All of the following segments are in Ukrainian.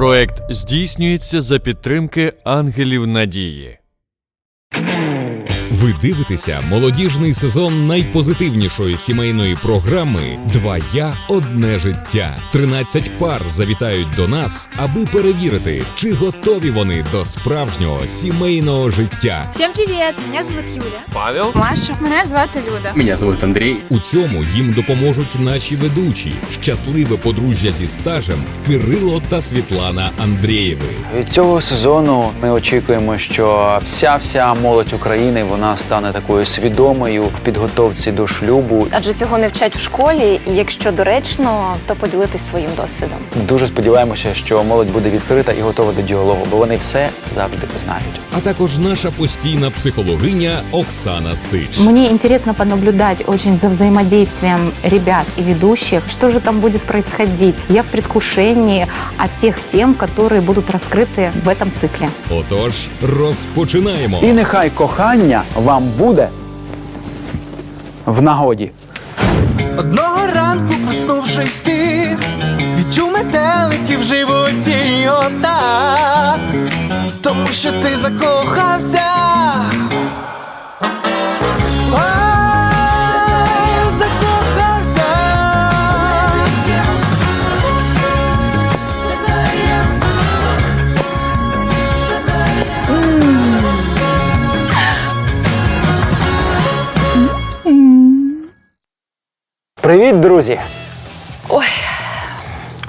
Проект здійснюється за підтримки ангелів надії. Ви дивитеся молодіжний сезон найпозитивнішої сімейної програми Два я одне життя. 13 пар завітають до нас, аби перевірити, чи готові вони до справжнього сімейного життя. Всем привет! Меня зовут Юля. Павел. Маша. Мене звати Люда. Меня зовут Андрей. У цьому їм допоможуть наші ведучі, щасливе подружжя зі стажем Кирило та Світлана Андрієви. Від цього сезону ми очікуємо, що вся вся молодь України вона стане такою свідомою в підготовці до шлюбу. Адже цього не вчать в школі, і якщо доречно, то поділитись своїм досвідом. Дуже сподіваємося, що молодь буде відкрита і готова до діалогу, бо вони все завжди знають. А також наша постійна психологиня Оксана Сич. Мне интересно понаблюдать очень за взаимодействием ребят и ведущих. Что же там будет происходить? Я в предвкушении от тех тем, которые будут раскрыты в этом цикле. Отож, розпочинаємо. І нехай кохання вам буде в нагоді. Одного ранку, проснувшись ти, відчув метелики в животі ота, тому що ти закохався. Привіт, друзі! Ой,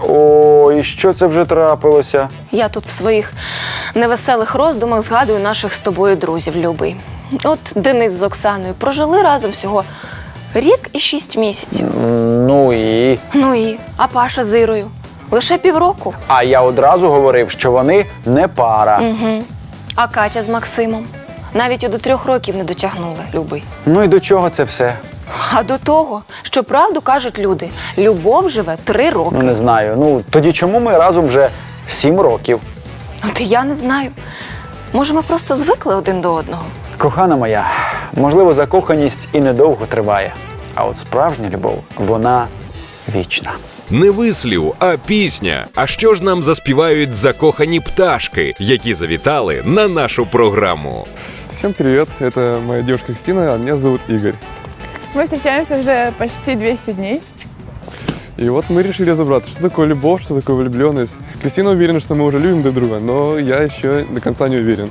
О, і що це вже трапилося? я тут в своїх невеселих роздумах згадую наших з тобою друзів, любий. От Денис з Оксаною прожили разом всього рік і шість місяців. Ну і. Ну і а Паша з Ірою лише півроку. А я одразу говорив, що вони не пара. Угу. А Катя з Максимом навіть і до трьох років не дотягнули, любий. Ну і до чого це все? А до того, що правду кажуть люди, любов живе три роки. Ну не знаю. Ну тоді чому ми разом вже сім років? От і я не знаю. Може, ми просто звикли один до одного. Кохана моя, можливо, закоханість і недовго триває. А от справжня любов, вона вічна. Не вислів, а пісня. А що ж нам заспівають закохані пташки, які завітали на нашу програму? Всем привет, это моя девушка Кристина, а меня зовут Игорь. Мы встречаемся уже почти 200 дней. И вот мы решили разобраться, что такое любовь, что такое влюбленность. Кристина уверена, что мы уже любим друг друга, но я еще до конца не уверен,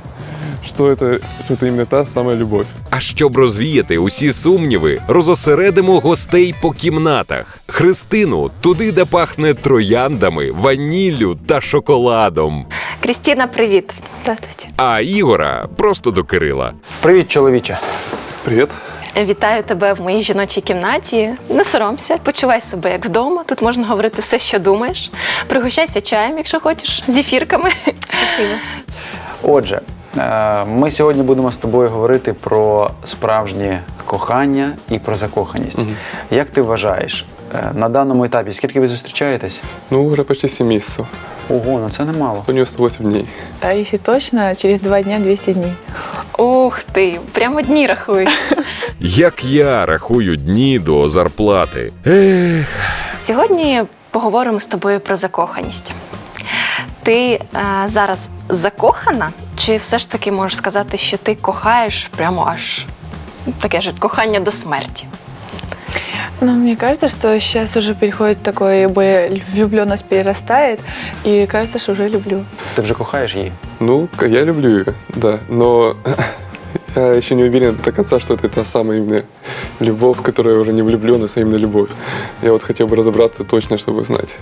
что это, что это именно та самая любовь. А щоб розвіяти усі сумніви, розосередимо гостей по кімнатах. Христину туди, де пахне трояндами, ваніллю та шоколадом. Крістіна, привіт. Здравствуйте. А Ігора просто до Кирила. Привіт, чоловіче. Привет. Вітаю тебе в моїй жіночій кімнаті. Не соромся, почувай себе як вдома. Тут можна говорити все, що думаєш. Пригощайся чаєм, якщо хочеш, з ефірками. Отже, е, ми сьогодні будемо з тобою говорити про справжнє кохання і про закоханість. Як ти вважаєш, на даному етапі скільки ви зустрічаєтесь? Ну, уже почти 7 месяцев. Ого, ну це немало. 198 дней. А если точно, через два дня 200 дней. Ух ти, прямо дні рахуй. Як я рахую дні до зарплати. Ех, Сьогодні поговоримо з тобою про закоханість. Ти е, зараз закохана, чи все ж таки можеш сказати, що ти кохаєш прямо аж таке ж кохання до смерті? Но мне кажется, что сейчас уже переходит такое, бы влюбленность перерастает, и кажется, что уже люблю. Ти вже кохаєш її? Ну, к- я люблю ее, да, но я еще не уверен до конца, что это та самая именно любовь, которая уже не влюбленность, а именно любовь. Я вот хотел бы разобраться точно, чтобы знать.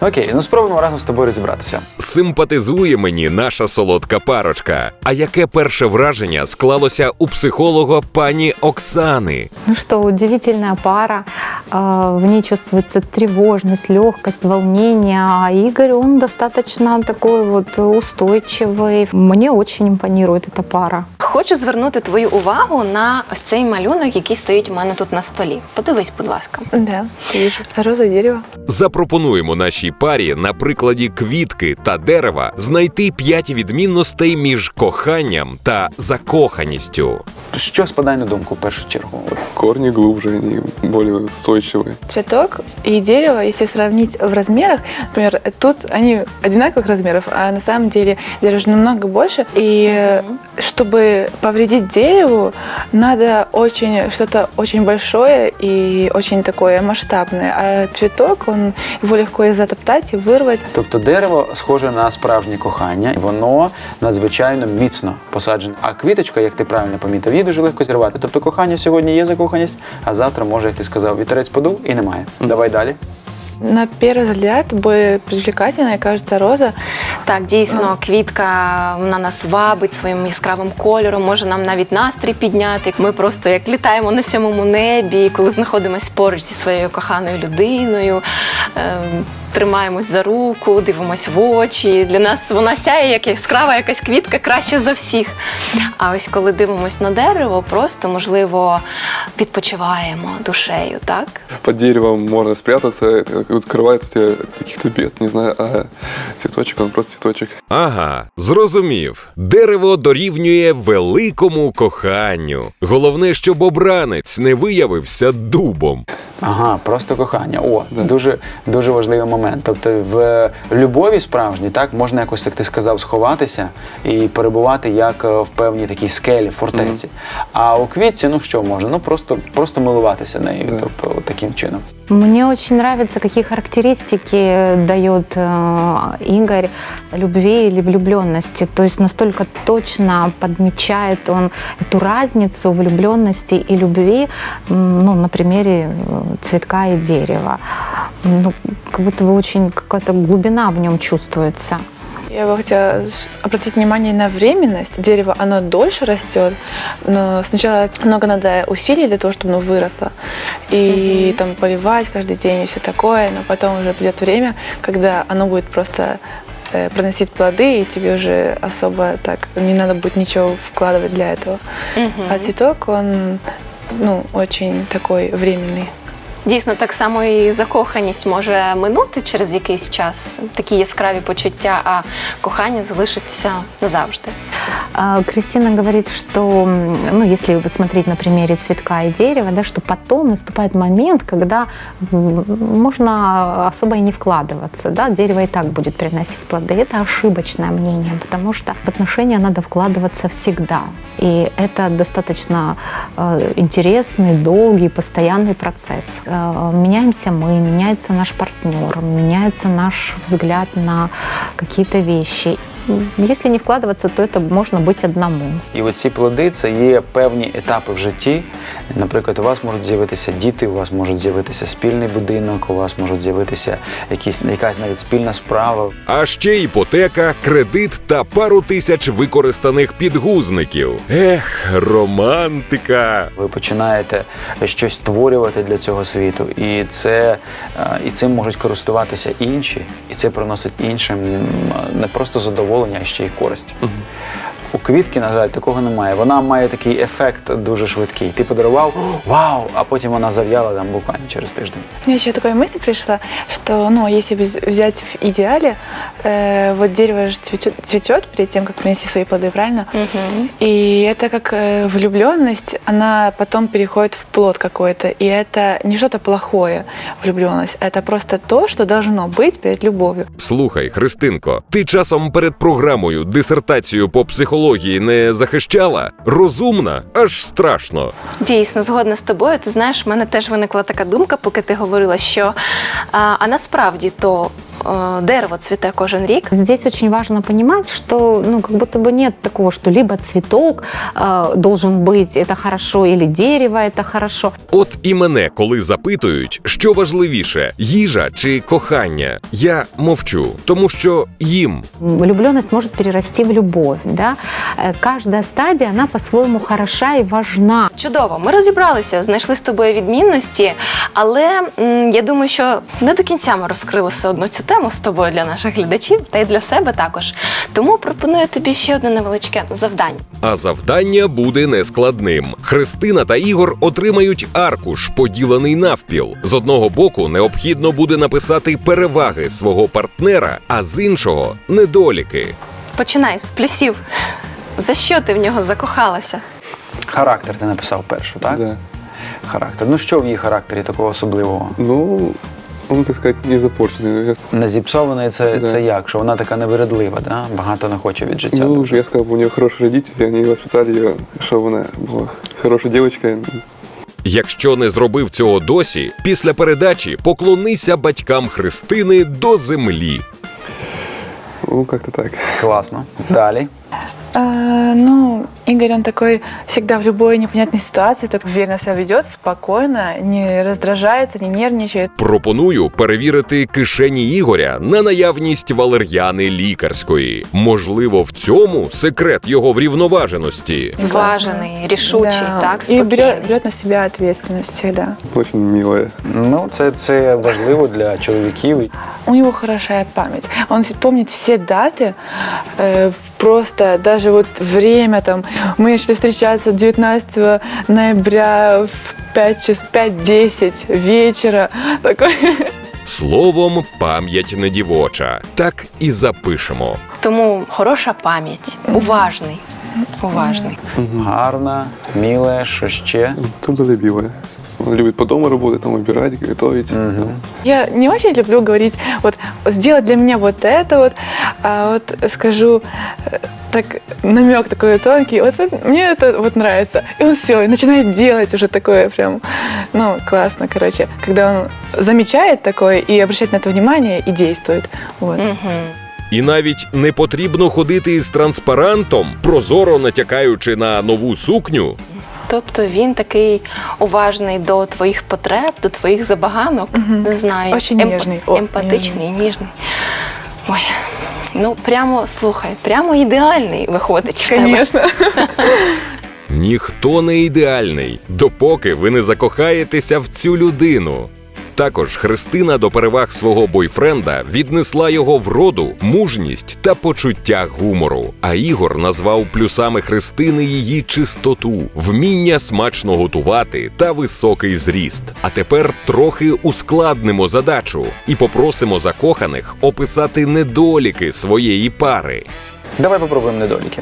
Окей, ну спробуємо разом з тобою розібратися. симпатизує мені наша солодка парочка. А яке перше враження склалося у психолога пані Оксани? Ну что, удивительная пара. А, В ней чувствуется тревожность, легкость, волнение. А Игорь, он достаточно такой вот устойчивый. Мне очень импонирует эта пара. Хочу звернути твою увагу на ось цей малюнок, який стоїть у мене тут на столі. Подивись, будь ласка. Да, вижу. Роза и дерево. Запропонуємо нашій парі на прикладі квітки та дерева знайти п'ять відмінностей між коханням та закоханістю. Що спадає на думку в першу чергу? От Корни глубже, они более устойчивые. Цветок и дерево, если сравнить в размерах, например, тут они одинаковых размеров, а на самом деле дерево же намного больше. И э, чтобы повредить дереву, надо очень что-то очень большое и очень такое масштабное. А цветок, он его легко и затоптать, и вырвать. Тобто дерево схоже на справжнє кохання, і воно надзвичайно міцно посаджене. А квіточка, як ти правильно помітив, її дуже легко зірвати. Тобто кохання сьогодні є закоханість, а завтра може, як ти сказав, вітерець подув і немає. Давай далі. На первый взгляд более привлекательная кажется роза. так, дійсно, квітка вона нас вабить своїм яскравим кольором, може нам навіть настрій підняти. Ми просто як літаємо на сьомому небі, коли знаходимося поруч зі своєю коханою людиною, е, тримаємось за руку, дивимось в очі. Для нас вона сяє як яскрава якась квітка краще за всіх. А ось коли дивимось на дерево, просто можливо відпочиваємо душею, так? Под деревом открывается тебе от каких-то бед, не знаю, а цветочек, он просто цветочек. Ага, зрозумів. Дерево дорівнює великому коханню. Головне, щоб обранець не виявився дубом. Ага, просто кохання. О, дуже дуже важливий момент. Тобто в любові справжній так можна якось, як ти сказав, сховатися і перебувати як е, в певній такій скелі, фортеці. А у квітці, ну що можна? Ну просто просто милуватися нею. yeah. Тобто таким чином. Мне очень нравится, какие характеристики дает э, Игорь любви или влюбленности. То есть настолько точно подмечает он эту разницу влюбленности и любви, ну, на примере э, цветка и дерева. Ну, как будто бы очень какая-то глубина в нем чувствуется. Я бы хотела обратить внимание на временность. Дерево, оно дольше растет, но сначала много надо усилий для того, чтобы оно выросло. И там поливать каждый день и все такое, но потом уже придет время, когда оно будет просто э, приносить плоды, и тебе уже особо так не надо будет ничего вкладывать для этого. А цветок, он ну, очень такой временный. Дійсно, так само і закоханість може минути через якийсь час, такі яскраві почуття, а кохання залишиться назавжди. А, Кристина говорит, что, м, ну, если смотреть на примере цветка и дерева, да, что потом наступает момент, когда м, можно особо и не вкладываться, да, дерево и так будет приносить плоды. Это ошибочное мнение, потому что в отношения надо вкладываться всегда. И это достаточно э, интересный, долгий, постоянный процесс. Э, меняемся мы, меняется наш партнер, меняется наш взгляд на какие-то вещи. Если не вкладываться, то это можно быть одному. І оці плоди це є певні етапи в житті. Наприклад, у вас можуть з'явитися діти, у вас можуть з'явитися спільний будинок, у вас можуть з'явитися якісь якась навіть спільна справа. А ще іпотека, кредит та пару тисяч використаних підгузників. Ех, романтика. Ви починаєте щось створювати для цього світу, і це е, і цим можуть користуватися інші, і це приносить іншим м, не просто задоволення, а ще й користь. У квітки, на жаль, такого немає. Вона має такий ефект дуже швидкий. Ти подарував вау, а потім вона зав'яла там буквально через тиждень. Мне еще такая мысль пришла, что, ну, если вз- взять в идеале, э, вот дерево же цветет, цветет перед тем, как принести свои плоды, правильно? И это как э, влюбленность, она потом переходит в плод какой-то. И это не что-то плохое, влюбленность, это просто то, что должно быть перед любовью. Слухай, Христинко, ти часом перед програмою дисертацію по психології не захищала? Розумна, аж страшно. Дійсно, згодна з тобою. Ти знаєш, в мене теж виникла така думка, поки ти говорила, що а, а насправді то дерево цвіте кожен рік. Здесь очень важно понимать, что ну, как будто бы нет такого, что либо цветок э, должен быть, это хорошо, или дерево это хорошо. От і мене, коли запитують, що важливіше, їжа чи кохання, я мовчу, тому що їм Влюбленность может перерасти в любовь. Да? Э, Каждая стадия, она по-своему хороша и важна. Чудово, ми розібралися, знайшли з тобою відмінності, але м, я думаю, що не до кінця ми розкрили все одно цю тему. з тобою для наших глядачів та й для себе також. Тому пропоную тобі ще одне невеличке завдання. А завдання буде нескладним. Христина та Ігор отримають аркуш, поділений навпіл. З одного боку необхідно буде написати переваги свого партнера, а з іншого недоліки. Починай з плюсів. За що ти в нього закохалася? Характер ти написав першу, так? Да. Характер. Ну що в її характері такого особливого? Ну, он, так сказать, не запорченный. Я, Не зіпсований це, Да. це як? Що вона така невирадлива, да? багато не хоче від життя. ну, я сказал, у нее хорошие родители, они воспитали ее, чтобы она была хорошей девочкой. Якщо не зробив цього досі, після передачі поклонися батькам Христини до землі. Ну, как-то так. Класно. Далі. А, ну, Игорь, он такой всегда в любой непонятной ситуации так уверенно себя ведет, спокойно, не раздражается, не нервничает. Пропоную перевірити кишені Ігоря на наявність валер'яни лікарської. Можливо, в цьому секрет його врівноваженості. Зважений, рішучий, Да. так, И спокійний. берет, берет на себя ответственность всегда. Очень милая. Ну, це, це важливо для чоловіків. У него хорошая память. Он с- помнит все даты, э, просто даже вот время там. Мы начали встречаться 19 ноября в 5 час 5-10 вечера. Такой. Словом, пам'ять не дівоча. Так і запишемо. Тому хороша пам'ять, уважний. Уважний. Гарна, міле, що ще? Трудолюбивая. Он любит по дому работать, там убирать, готовить. Угу. Я не очень люблю говорить, вот сделай для меня вот это вот, а вот скажу э, так намек такой тонкий, вот, вот мне это вот нравится. И он все, и начинает делать уже такое прям, ну, классно, короче, когда он замечает такое и обращает на это внимание и действует. Вот. Угу. І навіть не потрібно ходити із транспарантом, прозоро натякаючи на нову сукню. Тобто він такий уважний до твоїх потреб, до твоїх забаганок. Не знаю, Очень ніжний. О, емпатичний, ніжний. Ой. Ну, прямо слухай, прямо ідеальний виходить Звісно. Ніхто не ідеальний, допоки ви не закохаєтеся в цю людину. Також Христина до переваг свого бойфренда віднесла його вроду, мужність та почуття гумору. А Ігор назвав плюсами Христини її чистоту, вміння смачно готувати та високий зріст. А тепер трохи ускладнимо задачу і попросимо закоханих описати недоліки своєї пари. Давай попробуємо недоліки.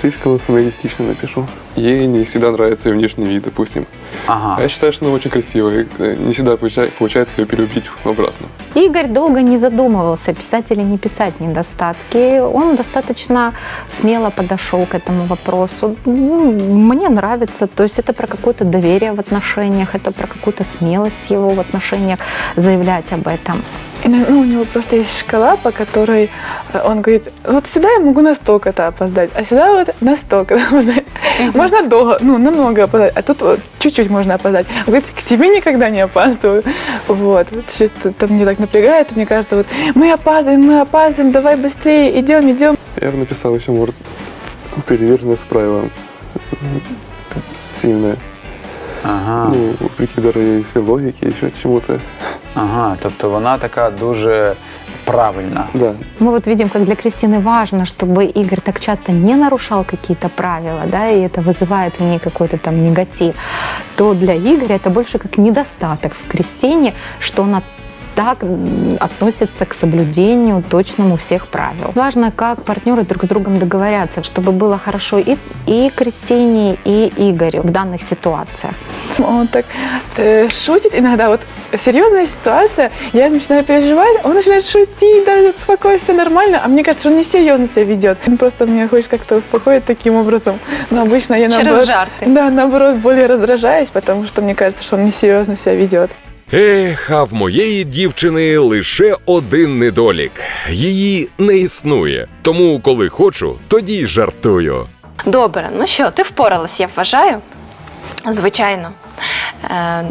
Слишком самоидентично напишу. Ей не всегда нравится ее внешний вид, допустим. А Ага. я считаю, что она очень красивая. и, э, Не всегда получа- получается ее переубедить обратно. Игорь долго не задумывался, писать или не писать недостатки. Он достаточно смело подошел к этому вопросу. Ну, Мне нравится, то есть это про какое-то доверие в отношениях, это про какую-то смелость его в отношениях заявлять об этом. И, ну, у него просто есть шкала, по которой э, он говорит, вот сюда я могу на столько-то опоздать, а сюда вот на столько опоздать. Можно долго, ну, намного опоздать, а тут вот чуть-чуть можно опоздать. Он говорит, к тебе никогда не опаздываю. Вот, вот что это мне так напрягает, мне кажется, вот мы опаздываем, мы опаздываем, давай быстрее, идем, идем. Я бы написал еще, может, приверженность правилам. Сильная. Ага. Ну, вопреки даже логике, еще чему-то. Ага. Тобто вона така дуже правильна. Да. Мы вот видим, как для Кристины важно, чтобы Игорь так часто не нарушал какие-то правила, да, и это вызывает в ней какой-то там негатив, то для Игоря это больше как недостаток в Кристине, что она так м, относится к соблюдению точному всех правил. Важно, как партнеры друг с другом договорятся, чтобы было хорошо и, и Кристине, и Игорю в данных ситуациях. Он так э, шутит иногда, вот серьезная ситуация, я начинаю переживать, он начинает шутить, даже спокойно, все нормально, а мне кажется, он несерьезно себя ведет. Он просто меня хочет как-то успокоить таким образом. Но обычно я Через наоборот, жарты. да, наоборот, более раздражаюсь, потому что мне кажется, что он несерьезно себя ведет. Ех, а в моєї дівчини лише один недолік: її не існує. Тому, коли хочу, тоді й жартую. Добре, ну що, ти впоралась, я вважаю. Звичайно. Е,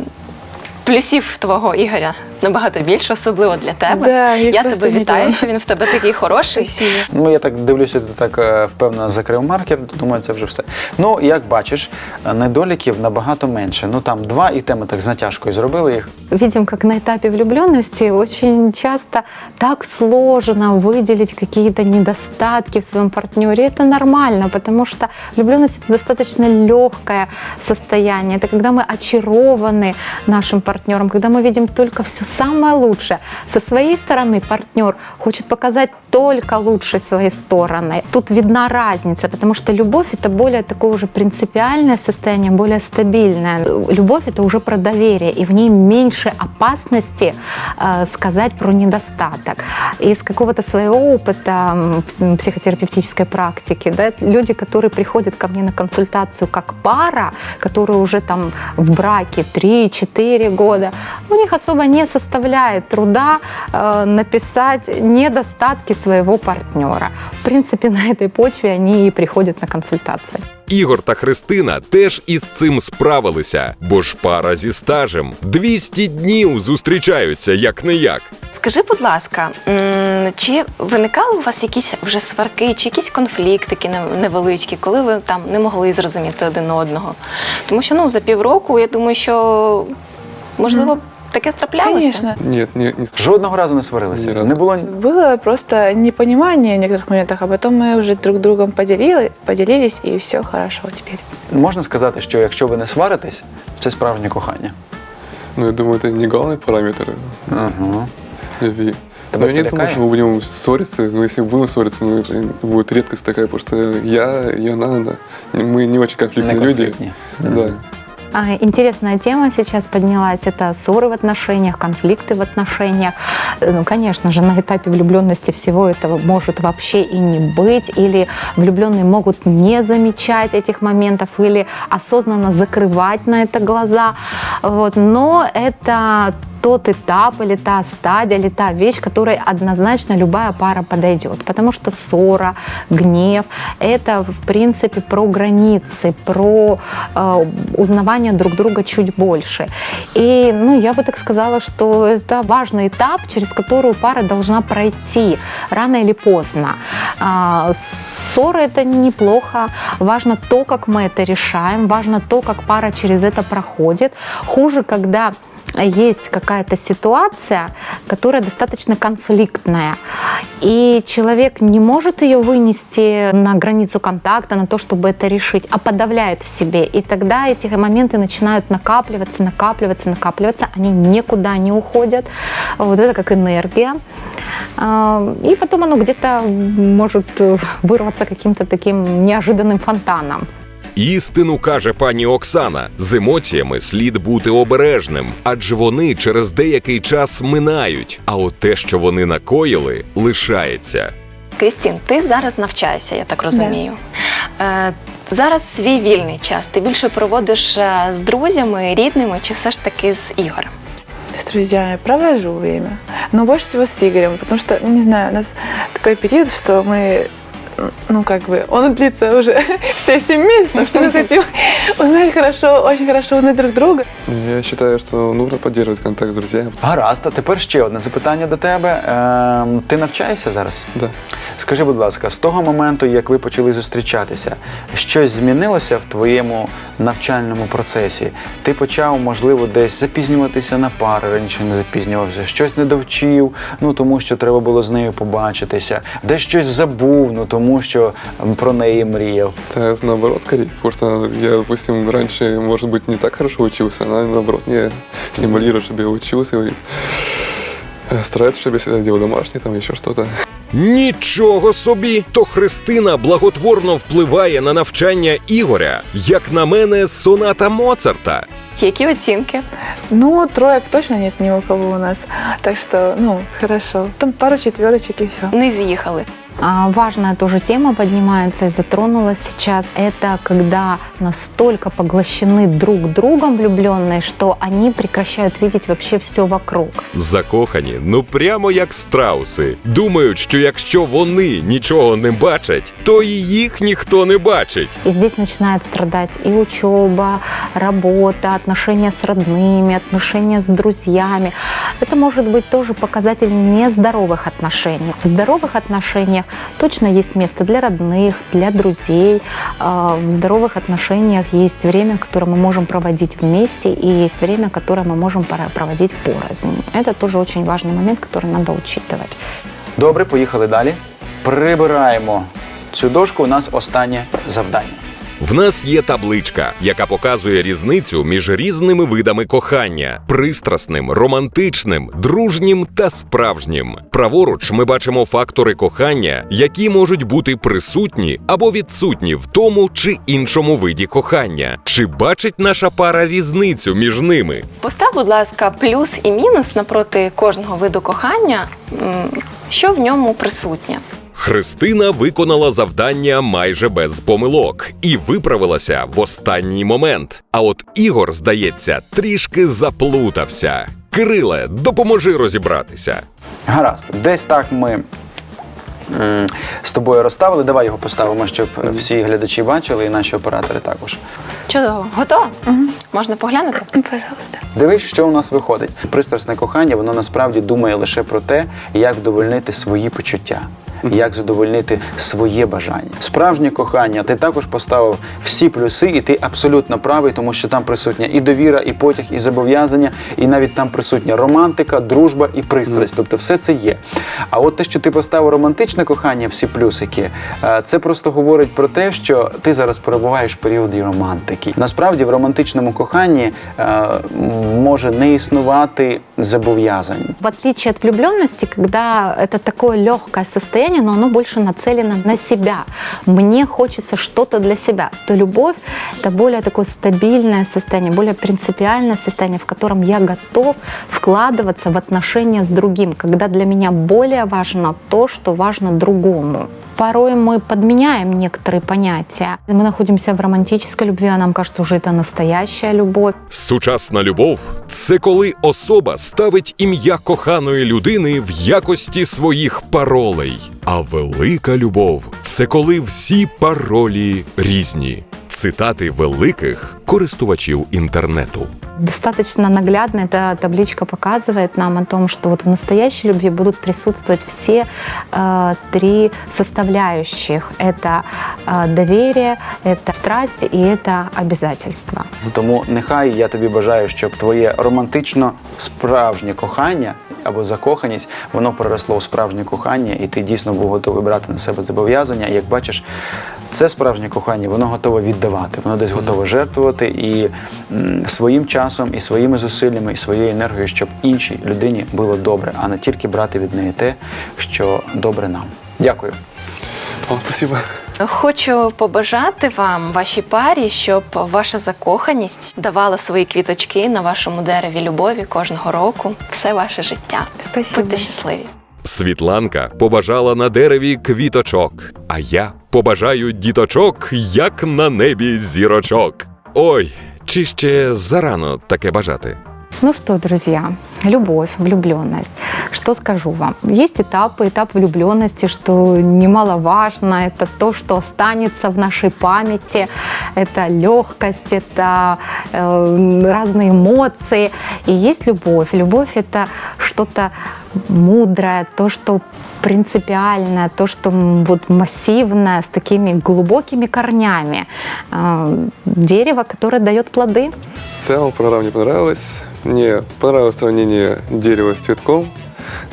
плюсів твого Ігоря набагато більше, особливо для тебе. Да, їх Я просто тебе вітаю, мільйон. що він в тебе такий хороший. Спасибо. Ну, я так дивлюся, ти так е, впевнено закрив маркер, думаю, це вже все. Ну, як бачиш, е, недоліків набагато менше. Ну там два, і те ми так з натяжкою зробили їх. видим, как на этапе влюбленности очень часто так сложно выделить какие-то недостатки в своем партнере. Это нормально, потому что влюбленность это достаточно легкое состояние. Это когда мы очарованы нашим партнером, когда мы видим только все самое лучшее. Со своей стороны партнер хочет показать только лучшие свои стороны. Тут видна разница, потому что любовь это более такое уже принципиальное состояние, более стабильное. Любовь это уже про доверие, и в ней меньше опасности э, сказать про недостаток. Из какого-то своего опыта психотерапевтической практики, да, люди, которые приходят ко мне на консультацию как пара, которые уже там в браке 3-4 года, у них особо не составляет труда э, написать недостатки своего партнера. В принципе, на этой почве они и приходят на консультации. Ігор та Христина теж із цим справилися, бо ж пара зі стажем 200 днів зустрічаються як не як. Скажи, будь ласка, м, чи виникали у вас якісь вже сварки, чи якісь конфліктики нев- невеличкі, коли ви там не могли зрозуміти один одного? Тому що ну за півроку я думаю, що можливо таке траплялося. Конечно. Нет, не, не Жодного разу не сварилися. Ні разу. Не було Было просто непонимание в некоторых моментах, а потом мы уже друг другом поделили, поделились, и все хорошо теперь. можна сказати, що якщо ви не сваритесь, це справжнє кохання. ну, я думаю, это не главный параметр Угу. любви. Тебя Но я не это думаю, лякает? что мы будем ссориться, но если будем ссориться, ну, это будет редкость такая, потому что я и она, да, мы не очень конфликтные Не люди. конфліктні. Да. А, Интересная тема сейчас поднялась. Это ссоры в отношениях, конфликты в отношениях. Э, Ну, конечно же, на этапе влюбленности всего этого может вообще и не быть. Или влюбленные могут не замечать этих моментов, или осознанно закрывать на это глаза. Вот. Но это тот этап или та стадия, или та вещь, которой однозначно любая пара подойдет. Потому что ссора, гнев – это, в принципе, про границы, про э, узнавание друг друга чуть больше. И, ну, я бы так сказала, что это важный этап, через который пара должна пройти рано или поздно. А, Ссоры – это неплохо. Важно то, как мы это решаем. Важно то, как пара через это проходит. Хуже, когда есть какая-то ситуация, которая достаточно конфликтная, и человек не может ее вынести на границу контакта, на то, чтобы это решить, а подавляет в себе. И тогда эти моменты начинают накапливаться, накапливаться, накапливаться, они никуда не уходят. Вот это как энергия. А, И потом оно где-то может вырваться каким-то таким неожиданным фонтаном. Істину каже пані Оксана: з емоціями слід бути обережним, адже вони через деякий час минають. А от те, що вони накоїли, лишається. Крістін, ти зараз навчаєшся, я так розумію. Е, зараз свій вільний час. Ти більше проводиш е, з друзями, рідними, чи все ж таки з Ігорем? С друзьями провожу время. Но больше всего с Игорем, потому что, не знаю, у нас такой период, что мы ну, как бы, он длится уже все 7 месяцев, что мы узнать хорошо, очень хорошо узнать друг друга. Я считаю, что нужно поддерживать контакт с друзьями. Гаразд, а тепер ще одне запитання до тебе. Ем, ти навчаєшся зараз? Да. Скажи, будь ласка, з того моменту, як ви почали зустрічатися, щось змінилося в твоєму навчальному процесі? Ти почав, можливо, десь запізнюватися на пари, раніше не запізнювався, щось не довчив, ну тому що треба було з нею побачитися, десь щось забув, ну тому що про неї мріяв. Да, наоборот, скорее. Потому что я, допустим, раньше, может быть, не так хорошо учился, она, наоборот, не стимулирует, чтобы я учился, говорит. Э, Старается, чтобы я всегда делал домашнее, там еще что-то. Нічого собі! То Христина благотворно впливає на навчання Ігоря, як на мене, соната Моцарта. Які оцінки? Ну, троек точно нет ни у кого у нас. Так что, ну, хорошо. Там пару четверочек и все. Не з'їхали. А, Важная тоже тема поднимается и затронулась сейчас. Это когда настолько поглощены друг другом влюбленные, что они прекращают видеть вообще все вокруг. Закохані, ну прямо як страуси. Думають, що якщо вони нічого не бачать, то і їх ніхто не бачить. И здесь начинает страдать и учеба, работа, отношения с родными, отношения с друзьями. Это может быть тоже показатель нездоровых отношений. В здоровых отношениях точно есть место для родных, для друзей. А В здоровых отношениях есть время, которое мы можем проводить вместе, и есть время, которое мы можем пора- проводить порознь. Это тоже очень важный момент, который надо учитывать. Добре, поїхали далі. Прибираємо цю дошку. У нас останнє завдання. В нас є табличка, яка показує різницю між різними видами кохання: пристрасним, романтичним, дружнім та справжнім. Праворуч ми бачимо фактори кохання, які можуть бути присутні або відсутні в тому чи іншому виді кохання. Чи бачить наша пара різницю між ними? Постав, будь ласка, плюс і мінус напроти кожного виду кохання, що в ньому присутнє. Христина виконала завдання майже без помилок і виправилася в останній момент. А от Ігор, здається, трішки заплутався. Кириле, допоможи розібратися. Гаразд, десь так ми з тобою розставили. Давай його поставимо, щоб всі глядачі бачили і наші оператори також. Чудово, готово? Можна поглянути? Пожалуйста. Дивись, що у нас виходить. Пристрасне кохання, воно насправді думає лише про те, як вдовольнити свої почуття. Як задовольнити своє бажання. Справжнє кохання, ти також поставив всі плюси, і ти абсолютно правий, тому що там присутня і довіра, і потяг, і зобов'язання, і навіть там присутня романтика, дружба і пристрасть. Тобто все це є. А от те, що ти поставив романтичне кохання, всі плюсики, е, це просто говорить про те, що ти зараз перебуваєш в періоді романтики. Насправді в романтичному коханні е, може не існувати зобов'язань. В отличие от влюбленности, когда это такое легкое состояние, но оно больше нацелено на себя. Мне хочется что-то для себя. То любовь это более такое стабильное состояние, более принципиальное состояние, в котором я готов вкладываться в отношения с другим, когда для меня более важно то, что важно другому Порой мы подменяем некоторые понятия. Мы находимся в романтической любви, а нам кажется уже это настоящая любовь. Сучасна любов це коли особа ставить ім'я коханої людини в якості своїх паролей. А велика любов це коли всі паролі різні. Цитати великих користувачів інтернету. Достаточно наглядно эта табличка показывает нам о том, что вот в настоящей любви будут присутствовать все э, три составляющих. Это э, доверие, это страсть и это обязательство. Тому нехай я тобі бажаю, щоб твоє романтично справжнє кохання або закоханість воно переросло у справжнє кохання, і ти дійсно був готовий брати на себе зобов'язання. Як бачиш, це справжнє кохання, воно готове віддавати, воно десь готове жертвувати і м, своїм часом, і своїми зусиллями, і своєю енергією, щоб іншій людині було добре, а не тільки брати від неї те, що добре нам. Дякую. О, спасибо. Хочу побажати вам, вашій парі, щоб ваша закоханість давала свої квіточки на вашому дереві любові кожного року, все ваше життя. Спасибо. Будьте щасливі. Світланка побажала на дереві квіточок, а я побажаю діточок, як на небі зірочок. Ой, чи ще зарано таке бажати? Ну что, друзья, любовь, влюбленность. Что скажу вам? Есть этапы, этап влюбленности, что немаловажно, это то, что останется в нашей памяти, это легкость, это э, разные эмоции. И есть любовь. Любовь это что-то мудрое, то, что принципиальное, то, что вот массивное, с такими глубокими корнями. Э, Дерево, которое дает плоды. В целом программа мне понравилась. Мне понравилось сравнение дерева с цветком.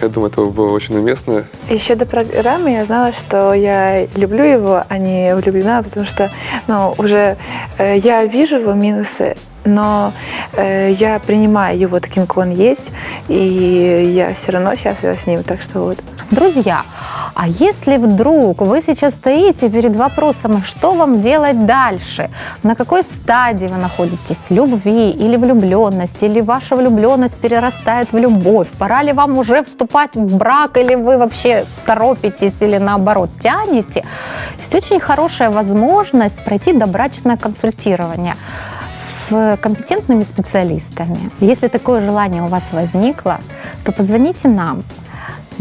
Я думаю, это было очень уместно. Еще до программы я знала, что я люблю его, а не влюблена, потому что ну, уже э, я вижу его минусы, но э, я принимаю его таким, как он есть, и я все равно счастлива с ним, так что вот. Друзья, А если вдруг вы сейчас стоите перед вопросом, что вам делать дальше, на какой стадии вы находитесь, любви или влюбленности, или ваша влюбленность перерастает в любовь, пора ли вам уже вступать в брак, или вы вообще торопитесь, или наоборот тянете, есть очень хорошая возможность пройти добрачное консультирование с компетентными специалистами. Если такое желание у вас возникло, то позвоните нам.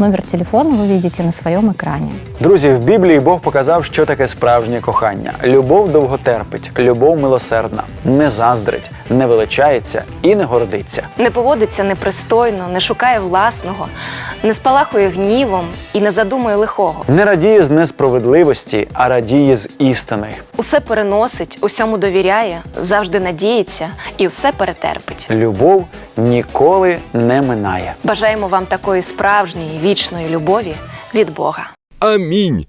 Номер телефона вы видите на своем экране. Друзі, в Біблії Бог показав, що таке справжнє кохання. Любов довго терпить, любов милосердна, не заздрить, не величається і не гордиться. Не поводиться непристойно, не шукає власного, не спалахує гнівом і не задумує лихого. Не радіє з несправедливості, а радіє з істини. Усе переносить, усьому довіряє, завжди надіється і все перетерпить. Любов ніколи не минає. Бажаємо вам такої справжньої вічної любові від Бога. Амінь.